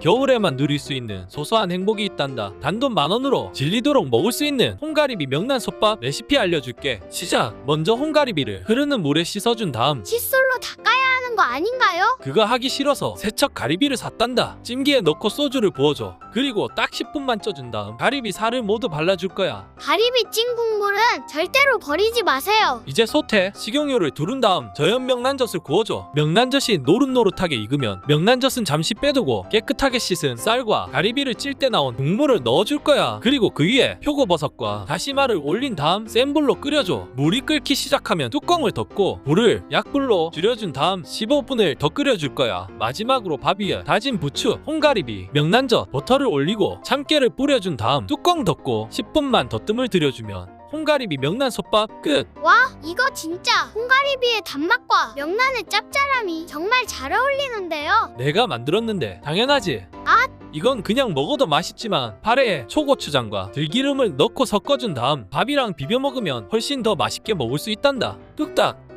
겨울에만 누릴 수 있는 소소한 행복이 있단다. 단돈 만 원으로 질리도록 먹을 수 있는 홍가리비 명란 솥밥 레시피 알려줄게. 시작. 먼저 홍가리비를 흐르는 물에 씻어준 다음 칫솔로 닦아야 하는 거 아닌가요? 그거 하기 싫어서 세척 가리비를 샀단다. 찜기에 넣고 소주를 부어줘. 그리고 딱 10분만 쪄준 다음 가리비 살을 모두 발라줄 거야. 가리비 찐 국물은 절대로 버리지 마세요. 이제 솥에 식용유를 두른 다음 저염 명란젓을 구워줘. 명란젓이 노릇노릇하게 익으면 명란젓은 잠시 빼두고 깨끗하게 씻은 쌀과 가리비를 찔 때 나온 국물을 넣어줄 거야. 그리고 그 위에 표고버섯과 다시마를 올린 다음 센 불로 끓여줘. 물이 끓기 시작하면 뚜껑을 덮고 불을 약불로 줄 여준 다음 15분을 더 끓여줄 거야. 마지막으로 밥 위에 다진 부추, 홍가리비, 명란젓, 버터를 올리고 참깨를 뿌려준 다음 뚜껑 덮고 10분만 더 뜸을 들여주면 홍가리비 명란 솥밥 끝. 와, 이거 진짜 홍가리비의 단맛과 명란의 짭짤함이 정말 잘 어울리는데요. 내가 만들었는데 당연하지. 아! 이건 그냥 먹어도 맛있지만 파래에 초고추장과 들기름을 넣고 섞어준 다음 밥이랑 비벼 먹으면 훨씬 더 맛있게 먹을 수 있단다. 뚝딱